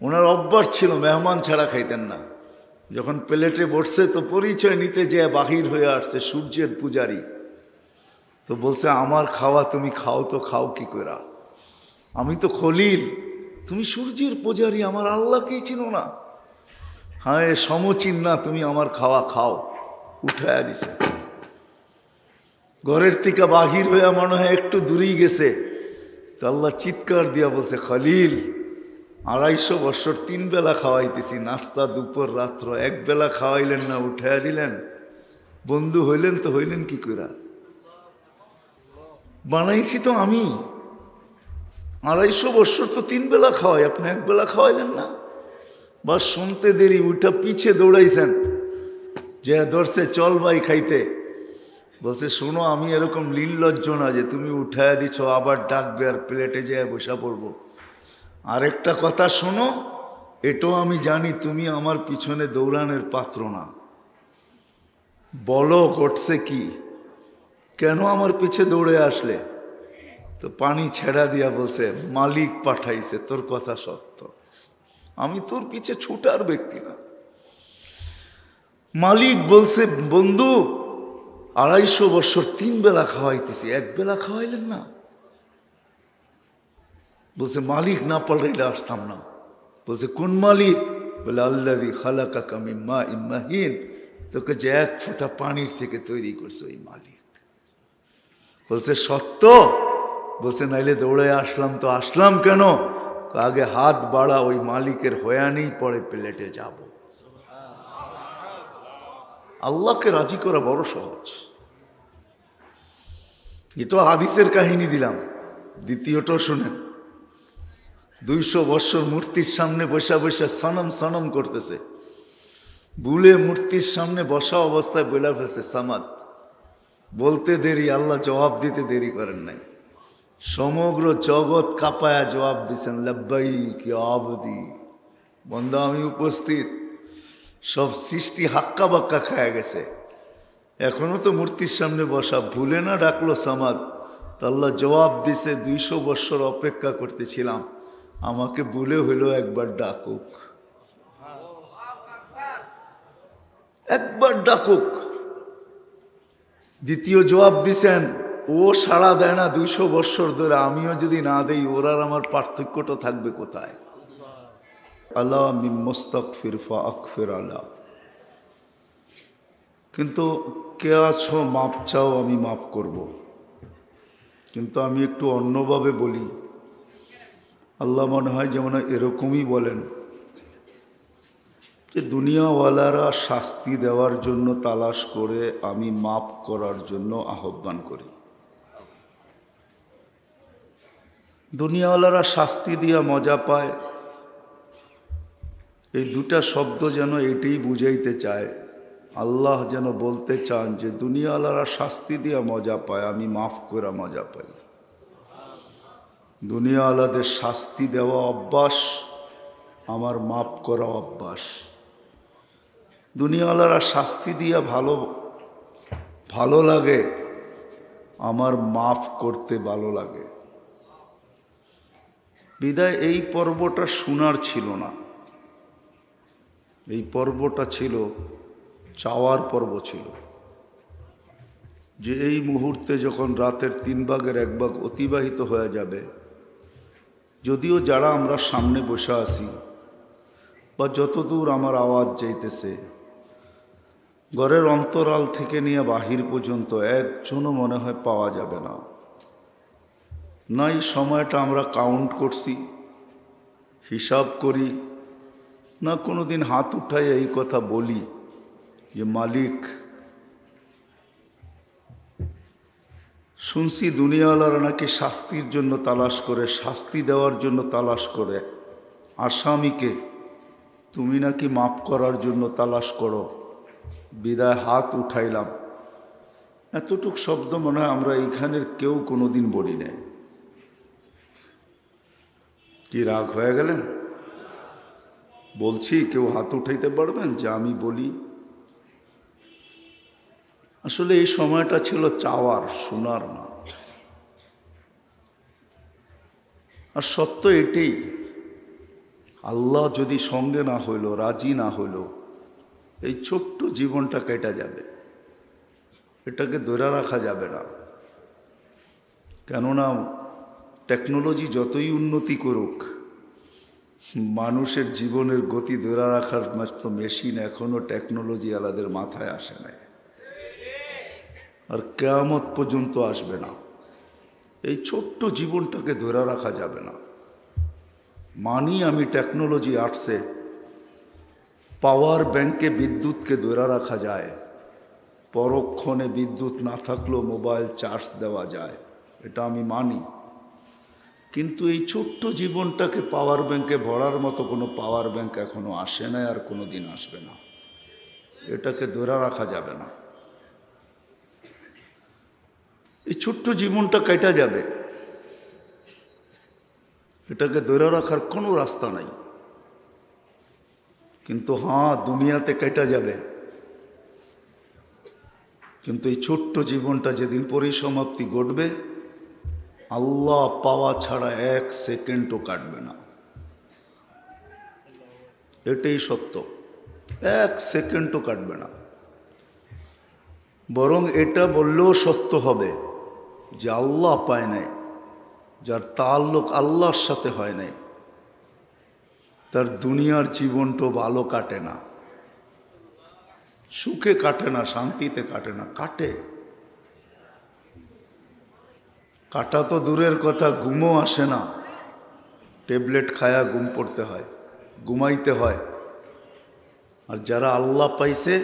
ওনার অভ্যাস ছিল মেহমান ছাড়া খাইতেন না। যখন প্লেটে বসছে তো পরিচয় নিতে যে বাহির হয়ে আসছে সূর্যের পূজারী। তো বলছে, আমার খাওয়া তুমি খাও তো খাও কি করা আমি তো খলিল, তুমি সূর্যের পূজারী, আমার আল্লাহকেই চিনো না। হ্যাঁ সমচিন না, তুমি আমার খাওয়া খাও। উঠায়া দিছে। ঘরের থেকে বাহির হয়ে মনে হয় একটু দূরেই গেছে। তো আল্লাহ চিৎকার দিয়া বলছে, খলিল আড়াইশো বছর তিন বেলা খাওয়াইতেছি, নাস্তা দুপুর, রাত্র এক বেলা খাওয়াইলেন না, উঠাইয়া দিলেন। বন্ধু হইলেন তো হইলেন কি কইরা? বানাইছি তো আমি। আড়াইশো বছর তো তিন বেলা খাওয়াই, আপনি এক বেলা খাওয়াইলেন না? বা শুনতে দেরি, উঠা পিছে দৌড়াইছেন। যে ধরছে, চল ভাই খাইতে। বলছে, শোনো, আমি এরকম লীলজ্জ না যে তুমি উঠায়া দিছ, আবার ডাকবে আর প্লেটে যেয়ে বসা পড়ব। আরেকটা কথা শোনো, এটাও আমি জানি তুমি আমার পিছনে দৌড়ানোর পাত্র না। বলো ঘটছে কি? কেন আমার পিছে দৌড়ে আসলে? তো পানি ছেড়া দিয়া বলছে, মালিক পাঠাইছে, তোর কথা সত্য। আমি তোর পিছে ছুটার ব্যক্তি না। মালিক বলছে, বন্ধু, আড়াইশো বছর তিন বেলা খাওয়াইতেছি, এক বেলা খাওয়াইলেন না? বলছে, মালিক না পাল্টাইলে আসতাম না। বলছে, কোন মালিক? বলে আল্লাদি খালাকা কামি মা ইম্মাহীন তোকে যে এক ফোঁটা পানির থেকে তৈরি করছে ওই মালিক। বলছে, সত্য? বলছে, নাইলে দৌড়ে আসলাম তো আসলাম কেন? আগে হাত বাড়া ওই মালিকের হয়ানেই পরে প্লেটে যাব। আল্লাহকে রাজি করা বড় সহজ। এটাও হাদিসের কাহিনী দিলাম। দ্বিতীয়টাও শুনেন। দুইশো বৎসর মূর্তির সামনে বসা বসা সনম সনম করতেছে। ভুলে মূর্তির সামনে বসা অবস্থায় বলে ফেলছে সামাদ। বলতে দেরি, আল্লাহ জবাব দিতে দেরি করেন নাই। সমগ্র জগৎ কাপায়া জবাব দিছেন লব্বাই কি আবদি। বন্ধা, আমি উপস্থিত। সব সৃষ্টি হাক্কা বাক্কা খায়া গেছে। এখনও তো মূর্তির সামনে বসা। ভুলে না ডাকলো সামাদ। তা আল্লাহ জবাব দিছে, দুইশো বৎসর অপেক্ষা করতেছিলাম। আমাকে বলে হইল একবার ডাকুক। একবার ডাকুক। দ্বিতীয় জবাব দিছেন, ও সাড়া দেয় না দুইশো বৎসর ধরে, আমিও যদি না দেই, ওর আমার পার্থক্যটা থাকবে কোথায়? আল্লাহ মিমস্তক ফিরফা আকফির আল্লাহ কিন্তু কে আছো, মাপ চাও, আমি মাপ করব। কিন্তু আমি একটু অন্যভাবে বলি। আল্লাহ মনে হয় যেমন এরকমই বলেন যে দুনিয়াওয়ালারা শাস্তি দেওয়ার জন্য তালাশ করে আমি মাপ করার জন্য আহ্বান করি। দুনিয়াওয়ালারা শাস্তি দিয়া মজা পায়। এই দুটা শব্দ যেন এটাই বুঝাইতে চায়, আল্লাহ যেন বলতে চান যে দুনিয়াওয়ালারা শাস্তি দিয়া মজা পায়, আমি মাফ করা মজা পাই। দুনিয়াওয়ালাদের শাস্তি দেওয়া অভ্যাস, আমার মাফ করা অভ্যাস। দুনিয়াওয়ালারা শাস্তি দিয়া ভালো ভালো লাগে, আমার মাফ করতে ভালো লাগে। বিদায়, এই পর্বটা শোনার ছিল না। এই পর্বটা ছিল, চাওয়ার পর্ব ছিল। যে এই মুহূর্তে যখন রাতের তিন ভাগের এক ভাগ অতিবাহিত হয়ে যাবে যদিও যারা আমরা সামনে বসে আছি বা যতদূর আমার আওয়াজ যাইতেছে, ঘরের অন্তরাল থেকে নিয়ে বাহির পর্যন্ত একজনও মনে হয় পাওয়া যাবে না। নাই, সময়টা আমরা কাউন্ট করছি, হিসাব করি, না কোনো দিন হাত উঠাই এই কথা বলি যে মালিক শুনছি দুনিয়াওয়ালারা নাকি শাস্তির জন্য তালাশ করে, শাস্তি দেওয়ার জন্য তালাশ করে। আসামিকে তুমি নাকি মাফ করার জন্য তালাশ করো। বিদায় হাত উঠাইলাম। এতটুক শব্দ মনে হয় আমরা এইখানের কেউ কোনো দিন বলি নাই। কি রাগ হয়ে গেলেন? বলছি, কেউ হাত উঠাইতে পারবেন? যে আমি বলি আসলে এই সময়টা ছিল চাওয়ার, শোনার না আর সত্য এটাই, আল্লাহ যদি সঙ্গে না হইল, রাজি না হইল, এই ছোট্ট জীবনটা কেটে যাবে। এটাকে ধরে রাখা যাবে না। কেননা টেকনোলজি যতই উন্নতি করুক, মানুষের জীবনের গতি ধরে রাখার মতো মেশিন এখনও টেকনোলজি আলাদের মাথায় আসে নাই। আর কেয়ামত পর্যন্ত আসবে না। এই ছোট্ট জীবনটাকে ধরে রাখা যাবে না। মানি আমি টেকনোলজি আর্টসে পাওয়ার ব্যাংকে বিদ্যুৎকে ধরে রাখা যায়। পরক্ষণে বিদ্যুৎ না থাকলেও মোবাইল চার্জ দেওয়া যায়। এটা আমি মানি। কিন্তু এই ছোট্ট জীবনটাকে পাওয়ার ব্যাংকে ভরার মতো কোনো পাওয়ার ব্যাংক এখনও আসে না আর কোনো দিন আসবে না। এটাকে ধরে রাখা যাবে না। এই ছোট্ট জীবনটা কেটে যাবে? এটাকে ধরে রাখার কোনো রাস্তা নাই। কিন্তু হ্যাঁ দুনিয়াতে কেটে যাবে। কিন্তু এই ছোট্ট জীবনটা যেদিন পরিসমাপ্তি ঘটবে, আল্লাহ পাওয়া ছাড়া এক সেকেন্ডও কাটবে না। এটাই সত্য। এক সেকেন্ডও কাটবে না। বরং এটা বললেও সত্য হবে। যে আল্লাহ পায় নাই, যার তাল্লুক আল্লাহর সাথে হয় নাই, তার দুনিয়ার জীবনটা ভালো কাটে না। সুখে কাটে না, শান্তিতে কাটে না, কাটে। কাটা তো দূরের কথা, ঘুমও আসে না। ট্যাবলেট খায়া ঘুম পড়তে হয়, ঘুমাইতে হয়। আর যারা আল্লাহ পাইছে,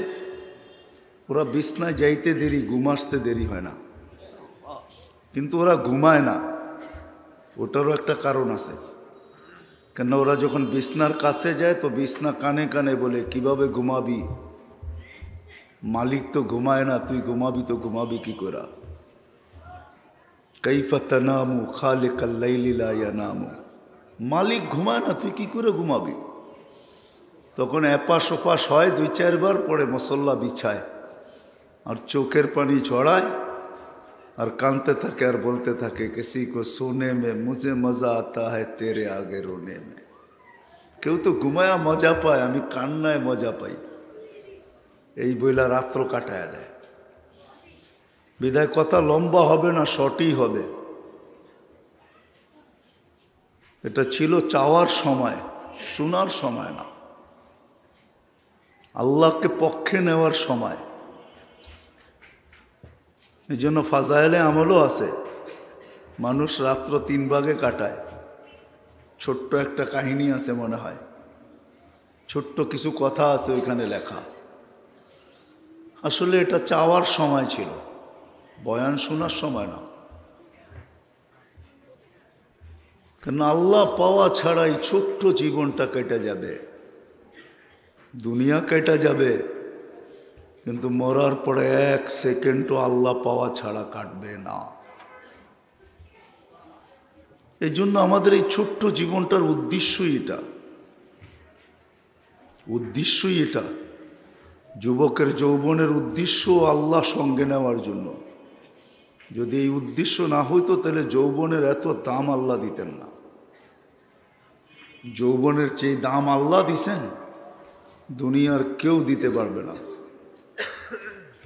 ওরা বিছনায় যাইতে দেরি, ঘুম আসতে দেরি হয় না। কিন্তু ওরা ঘুমায় না। ওটারও একটা কারণ আছে। কেন ওরা যখন বিছনার কাছে যায় তো বিছনা কানে কানে বলে, কীভাবে ঘুমাবি? মালিক তো ঘুমায় না, তুই ঘুমাবি তো ঘুমাবি কি করা কৈফা তনামু খালে কাল্লাইলিলা নামু মালিক ঘুমায় না, তুই কি করে ঘুমাবি? তখন এপাশ ওপাশ হয়, দুই চারবার পরে মশল্লা বিছায়। আর চোখের পানি ছড়ায় আর কানতে থাকে আর বলতে থাকে, কিসি কো সোনে মে মুঝে মজা আতা হয় তেরে আগে রোনে মে। কেউ তো ঘুমায়া মজা পায়, আমি কান্নায় মজা পাই। এই বইলা রাত্র কাটায় দেয়। বিদায়, কথা লম্বা হবে না, শর্টই হবে। এটা ছিল চাওয়ার সময়, শোনার সময় না। আল্লাহকে পক্ষে নেওয়ার সময়। এই জন্য ফাজাইলে আমলও আছে। মানুষ রাত্র তিন ভাগে কাটায়। ছোট্ট একটা কাহিনী আছে মনে হয়। ছোট্ট কিছু কথা আছে ওইখানে লেখা। আসলে এটা চাওয়ার সময় ছিল। বয়ান শোনার সময় না। কেন আল্লাহ পাওয়া ছাড়াই ছোট্ট জীবনটা কেটে যাবে। দুনিয়া কেটে যাবে। কিন্তু মরার পরে এক সেকেন্ডও আল্লাহ পাওয়া ছাড়া কাটবে না। এই জন্য আমাদের এই ছোট্ট জীবনটার উদ্দেশ্যই এটা। উদ্দেশ্যই এটা। যুবকের যৌবনের উদ্দেশ্য আল্লাহ সঙ্গে নেওয়ার জন্য। যদি এই উদ্দেশ্য না হইতো, তাহলে যৌবনের এত দাম আল্লাহ দিতেন না। যৌবনের চেয়ে দাম আল্লাহ দিছেন, দুনিয়ার কেউ দিতে পারবে না।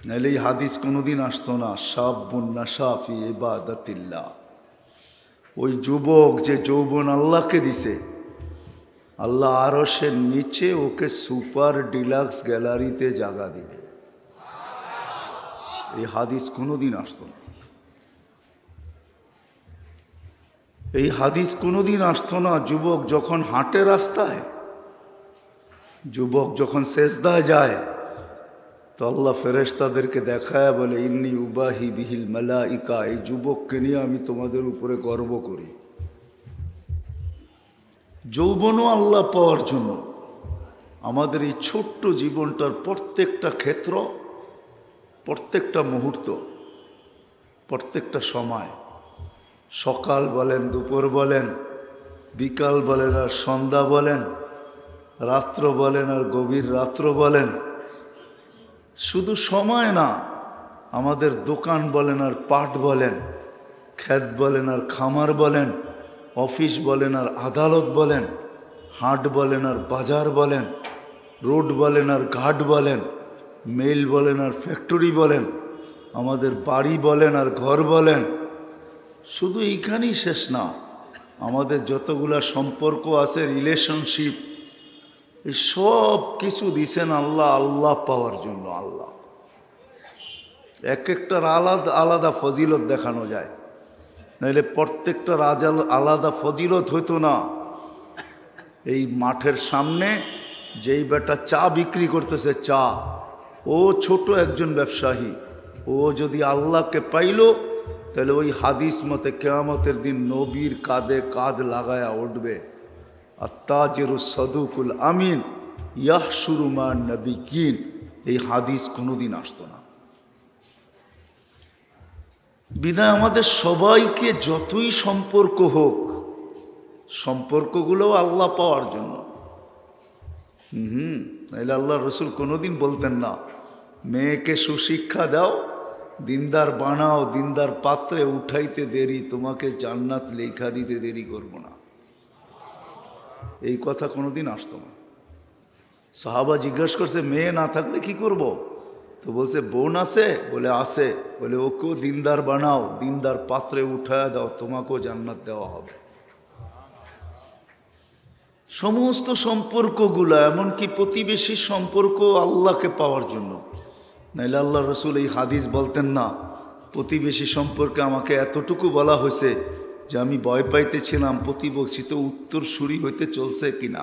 নাহলে এই হাদিস কোনোদিন আসতো না সাব বন্যা সাফি এবাদাতিল্লা ওই যুবক যে যৌবন আল্লাহকে দিছে, আল্লাহ আরসের নিচে ওকে সুপার ডিলাক্স গ্যালারিতে জাগা দিবে। এই হাদিস কোনোদিন আসতো না। এই হাদিস কোনোদিন আসতো না, যুবক যখন হাঁটে রাস্তায়, যুবক যখন শেষদায় যায় তো আল্লাহ ফেরেশতাদেরকে দেখায় বলে, ইন্নি উবাহি বিহিল মেলা ইকা এই যুবককে নিয়ে আমি তোমাদের উপরে গর্ব করি। যৌবনও আল্লাহ পাওয়ার জন্য। আমাদের এই ছোট্ট জীবনটার প্রত্যেকটা ক্ষেত্র, প্রত্যেকটা মুহূর্ত, প্রত্যেকটা সময়। সকাল বলেন, দুপুর বলেন, বিকাল বলেন আর সন্ধ্যা বলেন, রাত্র বলেন আর গভীর রাত্র বলেন শুধু সময় না, আমাদের দোকান বলেন আর পাট বলেন ক্ষেত বলেন আর খামার বলেন, অফিস বলেন আর আদালত বলেন, হাট বলেন আর বাজার বলেন, রোড বলেন আর ঘাট বলেন, মেল বলেন আর ফ্যাক্টরি বলেন, আমাদের বাড়ি বলেন আর ঘর বলেন, শুধু এইখানেই শেষ না, আমাদের যতগুলা সম্পর্ক আছে রিলেশনশিপ এই সব কিছু দিছেন আল্লাহ আল্লাহ পাওয়ার জন্য, আল্লাহ। এক একটার আলাদা আলাদা ফজিলত দেখানো যায়। নাহলে প্রত্যেকটা আজাল আলাদা ফজিলত হইতো না। এই মাঠের সামনে যেই বেটা চা বিক্রি করতেছে, চা, ও ছোট একজন ব্যবসায়ী, ও যদি আল্লাহকে পাইল, তাহলে ওই হাদিস মতে কেয়ামতের দিন নবীর কাঁধে কাঁধ লাগায়া উঠবে। আর তাজেরু সদুকুল আমিন ইয়াহ সুরুমান নবী কিন এই হাদিস কোনোদিন আসতো না। বিদায় আমাদের সবাইকে যতই সম্পর্ক হোক সম্পর্কগুলো আল্লাহ পাওয়ার জন্য। হুম হুম নাহলে আল্লাহ রসুল কোনোদিন বলতেন না, মেয়েকে সুশিক্ষা দাও, দিনদার বানাও, দিনদার পাত্রে উঠাইতে দেরি, তোমাকে জান্নাত লেখা দিতে দেরি করব না। এই কথা কোনোদিন আসতো না। সাহাবা জিজ্ঞাসা করছে, মেয়ে না থাকলে কি করব। তো বলছে, বোন আছে? বলে আছে। বলে, ওকেও দিনদার বানাও, দিনদার পাত্রে উঠায় দাও, তোমাকেও জান্নাত দেওয়া হবে। সমস্ত সম্পর্কগুলো, এমনকি প্রতিবেশীর সম্পর্ক আল্লাহকে পাওয়ার জন্য। নাইলে আল্লাহ রসুল এই হাদিস বলতেন না প্রতিবেশী সম্পর্কে আমাকে এতটুকু বলা হয়েছে যে আমি ভয় পাইতেছিলাম প্রতিবেশী তো উত্তরসূরি হইতে চলছে কিনা?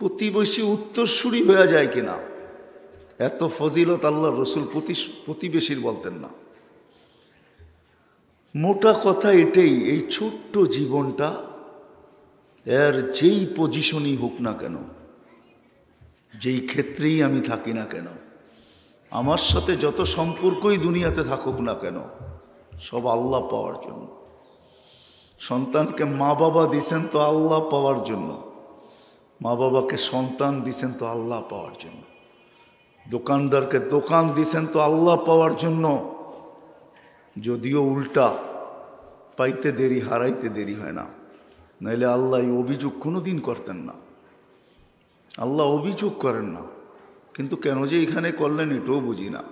প্রতিবেশী উত্তরসূরি হয়ে যায় কিনা? এত ফজিলত আল্লাহ রসুল প্রতিবেশীর বলতেন না। মোটা কথা এটাই, এই ছোট্ট জীবনটা এর যেই পজিশনই হোক না কেন, যেই ক্ষেত্রেই আমি থাকি না কেন, আমার সাথে যত সম্পর্কই দুনিয়াতে থাকুক না কেন সব আল্লাহ পাওয়ার জন্য। সন্তানকে মা বাবা দিছেন তো আল্লাহ পাওয়ার জন্য। মা বাবাকে সন্তান দিছেন তো আল্লাহ পাওয়ার জন্য। দোকানদারকে দোকান দিছেন তো আল্লাহ পাওয়ার জন্য। যদিও উল্টা, পাইতে দেরি, হারাইতে দেরি হয় না। নাইলে আল্লাহ অভিযোগ কোনো দিন করতেন না। আল্লাহ অভিযোগ করেন না। কিন্তু কেন যে এখানে করলেন এটাও বুঝি না।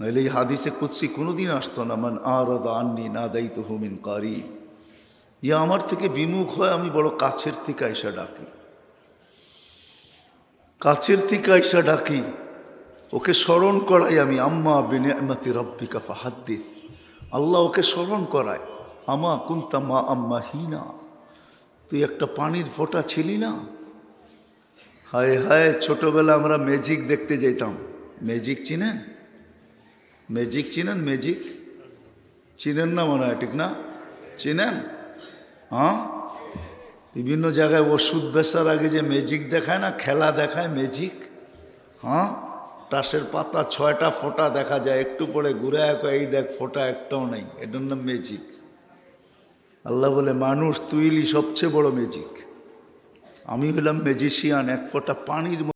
নাইলে এই হাদিসে কুৎসি কোনো দিন আসতো না, মান আর আননি না দায়িত্ব হুমিন কারি। যে আমার থেকে বিমুখ হয়, আমি বড় কাছের থেকে আইসা ডাকি। কাছের থেকে আইসা ডাকি, ওকে স্মরণ করাই আমি, আম্মা বিনেমাতি রব্বিকা ফাহাদ্দিস। আল্লাহ ওকে স্মরণ করায়, আমা কুন্তা মা আম্মা হিনা। তুই একটা পানির ফোঁটা ছিলি না? হায় হায় ছোটবেলা আমরা ম্যাজিক দেখতে যেতাম ম্যাজিক চিনেন? ম্যাজিক চিনেন ম্যাজিক চিনেন না মনে হয়, ঠিক না? চিনেন হ্যাঁ বিভিন্ন জায়গায় ওষুধ বেচার আগে যে ম্যাজিক দেখায় না, খেলা দেখায় ম্যাজিক হ্যাঁ টাসের পাতা ছয়টা ফোঁটা দেখা যায়, একটু পরে ঘুরে এই দেখ, ফোঁটা একটাও নেই। এটার নাম ম্যাজিক আল্লাহ বলে, মানুষ তুইলি সবচেয়ে বড় ম্যাজিক আমি হলাম ম্যাজিশিয়ান এক ফোঁটা পানির